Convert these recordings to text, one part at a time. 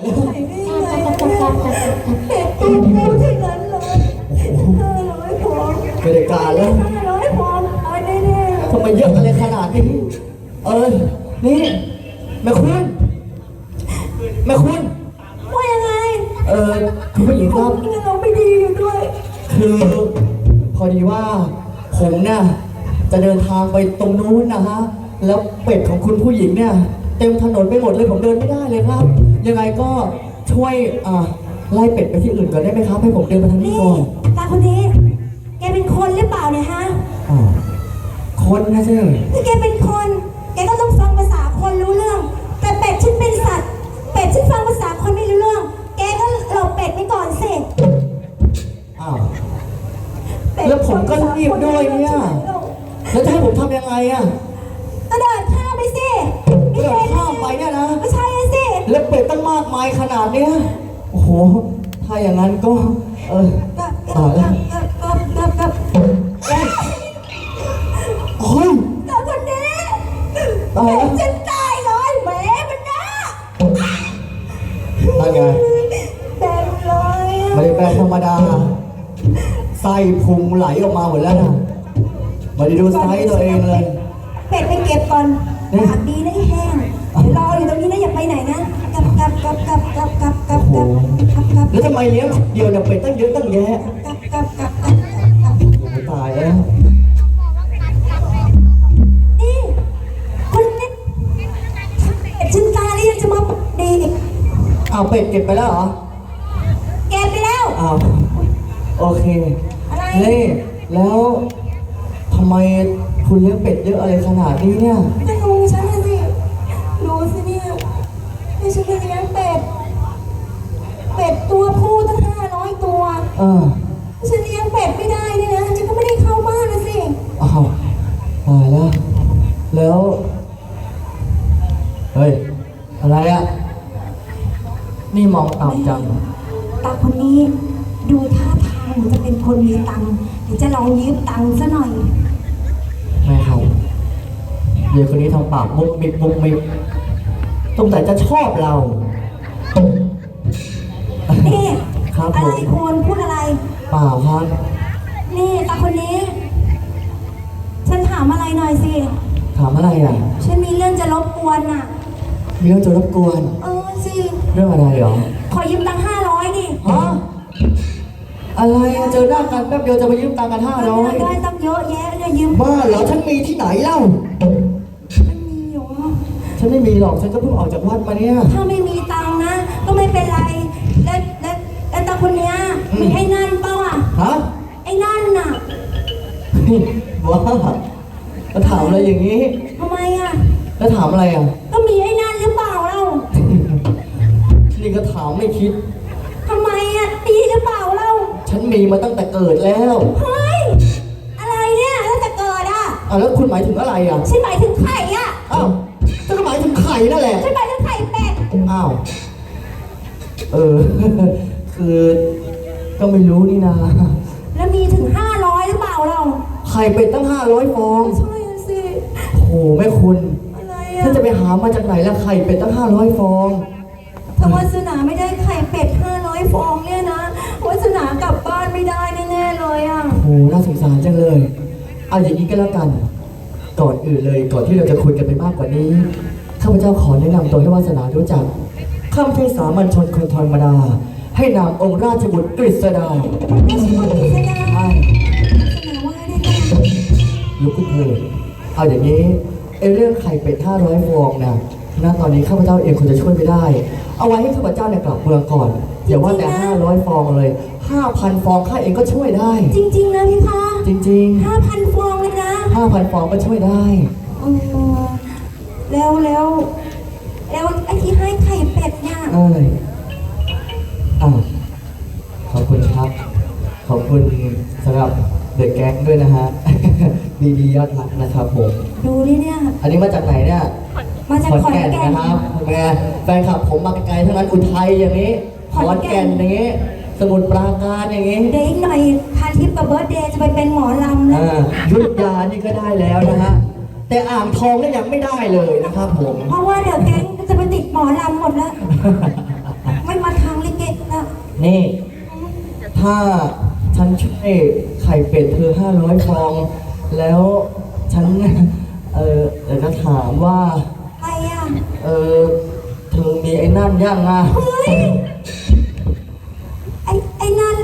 ไหนได้ไงเป็ดตูดกูที่นั้นเลยห้าร้อยพวงไม่ได้การแล้วห้าร้อยพวงเอาแน่ทำไมเยอะอะไรขนาดนี้ เออ นี่แม่คุณแม่คุณ ว่ายังไงเออคุณผู้หญิงครับเงินเราไม่ดีอยู่ด้วย คือพอดีว่าผมเนี่ย จะเดินทางไปตรงนู้นนะฮะ แล้วเป็ดของคุณผู้หญิงเนี่ย เต็มถนนไปหมดเลยผมเดินไม่ได้เลยครับ ยังไงก็ช่วยอ่าไล่เป็ดไปที่อื่นก่อนได้ไหมครับ ให้ผมเดินไปทางนี้นี่ก่อนตาคนนี้ แกเป็นคนหรือเปล่าเนี่ยฮะ อ๋อคนนะสิถ้าแกเป็นคน แกก็ต้องฟังภาษาคนรู้เรื่อง แต่เป็ดฉันเป็นสัตว์ เป็ดฉันฟังภาษาคนไม่รู้เรื่อง แกก็หลบเป็ดไปก่อนสิอ้าว เป็ดแล้วผมก็รีบด้วยเนี่ย แล้วจะให้ผมทำยังไงอะกระ ขนาดเนี้ย โอ้โห ถ้าอย่างนั้นก็ เออกับตายแล้วกับกับกับกับโอ้ยกับคนนี้ตายแล้วฉันตายเลยแหมมันน่านั่นไงเต็มเลยอะไม่ได้แปลงธรรมดา ไส้พุงไหลออกมาหมดแล้วนะไม่ได้ดูไซส์ตัวเองเลย เป็ดไปเก็บก่อนเนี่ยปากดีนะไอ้แห้งเดี๋ยวรออยู่ตรงนี้นะอย่าไปไหนนะ กับกับกับกับกับกับกับกับกับกับแล้วทำไมเลี้ยงเดียวเนี่ยเป็ดตั้งเยอะตั้งแยะกับกับกับกับกับโอ้โหตายแล้วนี่คนนี้เป็ดฉันตายแล้วยังจะมาปากดีอีกอ้าวเป็ดเก็บไปแล้วเหรอแกไปแล้วอ้าวโอเคอะไรเล่แล้วทำไมคุณเลี้ยงเป็ดเยอะอะไรขนาดนี้เนี่ยก็ดูฉั นี่ฉันไปเลี้ยงเป็ด เป็ดตัวผู้ตั้งห้าร้อยตัว เออฉันเลี้ยงเป็ดไม่ได้เนี่ยนะฉันก็ไม่ได้เข้าบ้านนะสิ อ้าวตายแล้ว แล้ว เฮ้ย อะไรอะนี่มองต่ำจัง ตาคนนี้ดูท่าทางเหมือนจะเป็นคนมีตังค์เดี๋ยวจะลองยืมตังค์ซะหน่อย ไม่ครับเด็กคนนี้ทำปากมุกมิบมุกมิบ ตรงแต่จะชอบเรา นี่ครับอะผมไรคนพูดอะไร เปล่าครับ นี่ตาคนนี้ ฉันถามอะไรหน่อยสิ ถามอะไรอะฉันมีเรื่องจะรบกวนน่ะ มีเรื่องจะรบกวน เออสิเรื่องอะไรเหรอขอยืมตังค์ห้าร้อยดิฮะอะไรอะเจอหน้ากันแป๊บเดียวจะไปยืมตังค์กันห้าร้อยได้ตั้งเยอะแยะเนี่ยยืมบ้าเหรอฉันมีที่ไหนเล่าไม่มีหรอ ฉันไม่มีหรอก ฉันก็เพิ่งออกจากวัดมาเนี่ย ถ้าไม่มีตังค์นะ ก็ไม่เป็นไร แล้วแล้วแล้วตาคนเนี้ยอืม มีไอ้นั่นเปล่าอะ ฮะ ไอ้นั่นน่ะว้าแล้วถามอะไรอย่างนี้ ทำไมอะ แล้วถามอะไรอะ ก็มีไอ้นั่นหรือเปล่าเล่านี่ก็ถามไม่คิด ทำไมอะตีหรือเปล่าเล่าฉันมีมาตั้งแต่เกิดแล้วเฮ้ยอะไรเนี่ยแล้วจะเกิดอะ อะแล้วคุณหมายถึงอะไรอะ ฉันหมายถึงไข่อะ อ้าว นั่นแหละ ฉันหมายถึงไข่เป็ด อ้าว เออ คือก็ไม่รู้นี่นะแล้วมีถึงห้าร้อยหรือเปล่าเรา ไข่เป็ดตั้งห้าร้อยฟอง ใช่สิ โอ้โหแม่คุณอะไรอะถ้าจะไปหามาจากไหนละไข่เป็ดตั้งห้าร้อยฟอง ถ้าวาสนาไม่ได้ไข่เป็ดห้าร้อยฟองเนี่ยนะวาสนากลับบ้านไม่ได้แน่ๆเลยอะ โอ้โหน่าสงสารจังเลย เอาอย่างนี้ก็แล้วกัน ก่อนอื่นเลย ก่อนที่เราจะคุยกันไปมากกว่านี้ ข้าพเจ้าขอแนะนำตัวให้วาสนารู้จัก ข้าไม่ใช่สามัญชนคนธรรมดา ให้นามองค์ราชบุตรกฤษดาไม่ใช่คนกินได้ใช่วาสนาว่าได้ค่ะลุกขึ้นเถิดเอาอย่างนี้ไอ้เรื่องไข่เป็ด500ฟองนะณตอนนี้ข้าพเจ้าเองคงจะช่วยไม่ได้ เอาไว้ให้ข้าพเจ้าเนี่ยกลับเมืองก่อนอย่าว่าแต่500ฟองเลย5,000ฟองข้าเองก็ช่วยได้ จริงๆนะพี่คะจริงห้าพันฟองเลยนะๆ5,000ฟองก็ช่วยได้ เออ แล้วแล้วแล้วไอ้ที่ให้ไข่เป็ดเนี่ยเอ้ยอ่าขอบคุณครับ ขอบคุณสำหรับเดอะแก๊งด้วยนะฮะ ดีดียอดรักนะครับผม ดูดิเนี่ย อันนี้มาจากไหนเนี่ยมาจากขอนขอนแก่นแก่นนะครับแม่แฟนคลับผมมาไกลๆทั้งนั้นอุทัยอย่างนี้ขขอนอนแก่แก่นนอย่างนี้ สมุทรปราการอย่างนี้เดี๋ยวอีกหน่อยพาทิพย์กับเบิร์ดเดย์จะไปเป็นหมอลำแล้วอ่ายุทธยานี่ก็ได้แล้วนะฮะ แต่อ่างทองนี่ยังไม่ได้เลยนะครับผม เพราะว่าเดี๋ยวแก๊งจะไปติดหมอลำหมดแล้วนี่ ถ้าฉันช่วยไข่เป็ดเธอห้าร้อยฟอง แล้วฉัน เออเดี๋ยวจะถามว่าใครอะเออเธอมีไอ้นั่นยังอะ เฮ้ยไอ้ไอ้นั่น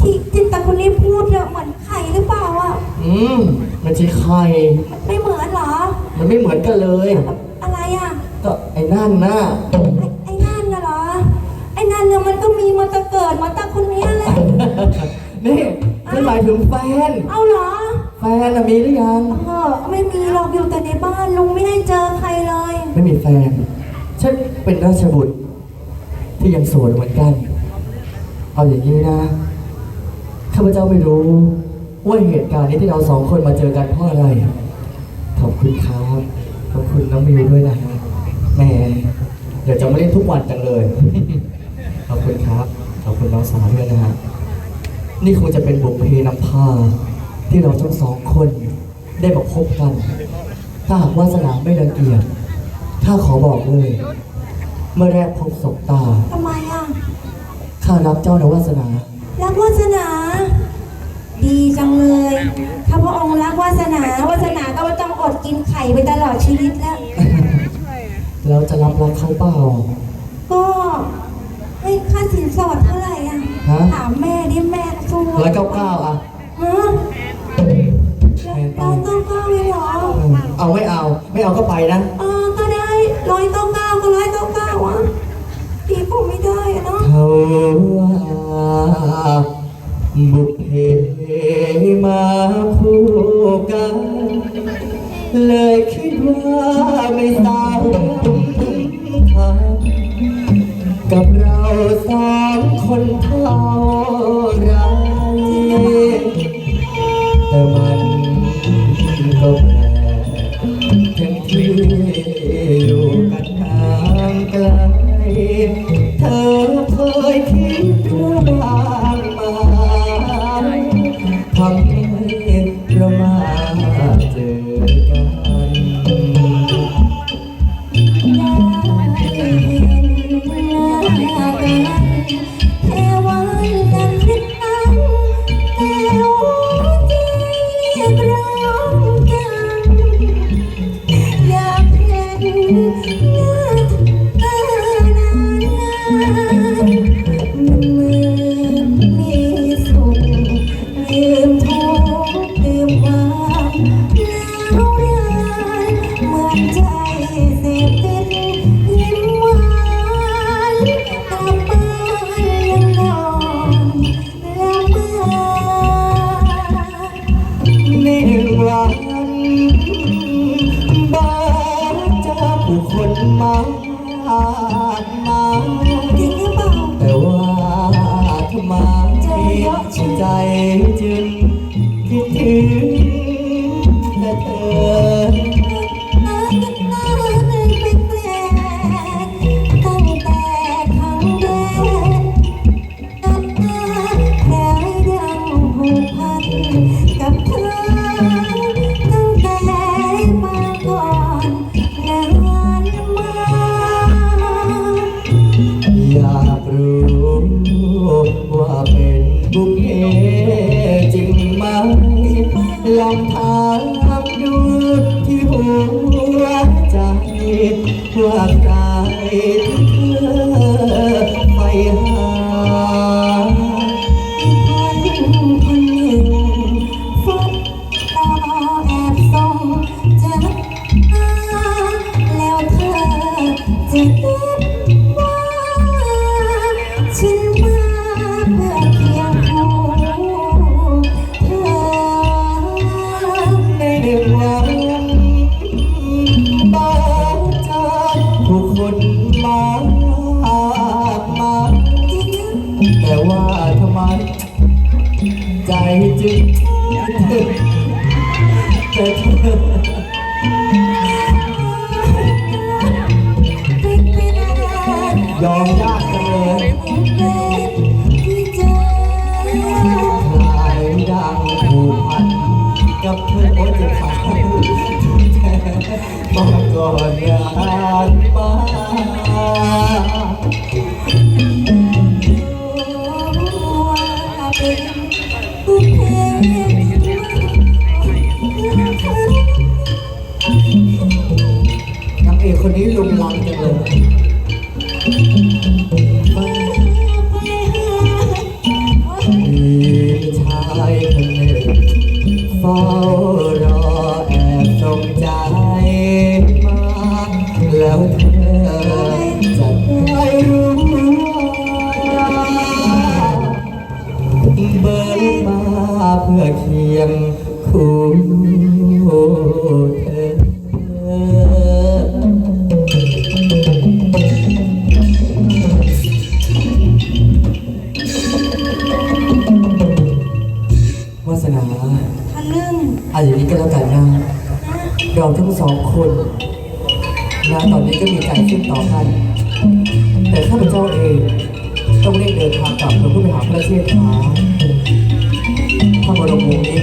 ที่ที่ตาคนนี้พูดเนี่ยเหมือนไข่ หรือเปล่าอะ อืม มันใช่ไข่ ไม่เหมือนเหรอ มันไม่เหมือนกันเลย อะไรอะ ก็ไอ้นั่นน่ะไอ้ไอ้นั่นน่ะเหรอ ไอ้นั่นเนี่ยมันก็มีมาแตะเกิดมาแตะคนเนี้ยแหละ นี่ฉันหมายถึงแฟน เอาเหรอแฟนน่ะมีหรือยัง เออไม่มีหรอกอยู่แต่ในบ้านลุงไม่ได้เจอใครเลย ไม่มีแฟน ฉันเป็นราชบุตร ที่ยังโสดเหมือนกัน เอาอย่างนี้นะ ข้าพเจ้าไม่รู้ ว่าเหตุการณ์นี้ที่เราสองคนมาเจอกันเพราะอะไร ขอบคุณครับ ขอบคุณน้องมิวด้วยนะฮะแหมเดี๋ยวจะมาเล่นทุกวันจังเลย ขอบคุณครับ ขอบคุณน้องสาวด้วยนะฮะ นี่คงจะเป็นบุพเพนำพา ที่เราทั้งสองคนได้มาพบกัน ถ้าหากวาสนาไม่รังเกียจข้าขอบอกเลย เมื่อแรกพบศบตา ทำไมอะ ข้ารักเจ้านะวาสนา รักวาสนา ดีจังเลย ถ้าพระองค์รักวาสนาวาสนาก็ไม่ต้องอดกินไข่ไปตลอดชีวิตแล้วแล้วจะรับรักเขาเปล่า ก็ให้ค่าสินสอดเท่าไหร่อะ ฮะ ถามแม่ดิแม่สู้ร้อยเก้าเก้าอะ ฮะร้อยเก้าเก้าเลยเหรออืมเอาไม่เอา ไม่เอาก็ไปนะ เออก็ได้ร้อยเก้าเก้าก็ร้อยเก้าเก้าอะตีผมไม่ได้อะเนาะ เขาว่าบุพเพ มาคู่กัน เลยคิดว่าไม่สาวทางกับเราสองคนเท่าไรแต่มันก็แปลกทั้งที่อยู่กันห่างไกลเธอเคยคิดบ้าง ใจจึงคิดถึง คนนี้ลุงลังจังเลย เราทั้งสองคนณตอนนี้ก็มีใจซึ่งต่อกันแต่ข้าพเจ้าเองต้องเร่งเดินทางกลับเพื่อไปหาพระเชษฐาพระบรมวงศ์นี้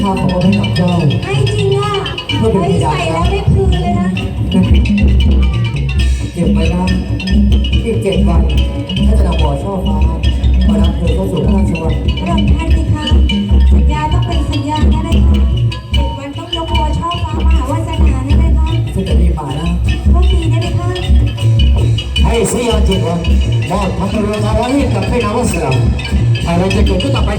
ข้าขอมอบให้กับเจ้าให้จริงอะเฮ้ยใส่แล้วไม่พืนเลยนะ เก็บไว้นะอีกเจ็ดวันถ้าจะนำบ่อช่อฟ้ามารับเธอเข้าสู่พระราชวังพระองค์ท่านสิคะสัญญาต้องเป็น สัญญานะเลยค่ะเจ็ดวันต้องยกบัวช่อฟ้ามหาวาสนาได้ไหมคะซึ่งจะรีบมานะโชคดีนะเลยค่ะให้เสียจิตวันมอบพระบรือทาไว้ให้กับให้นาวเสืออะไรจะเกิดขึ้นต่อไป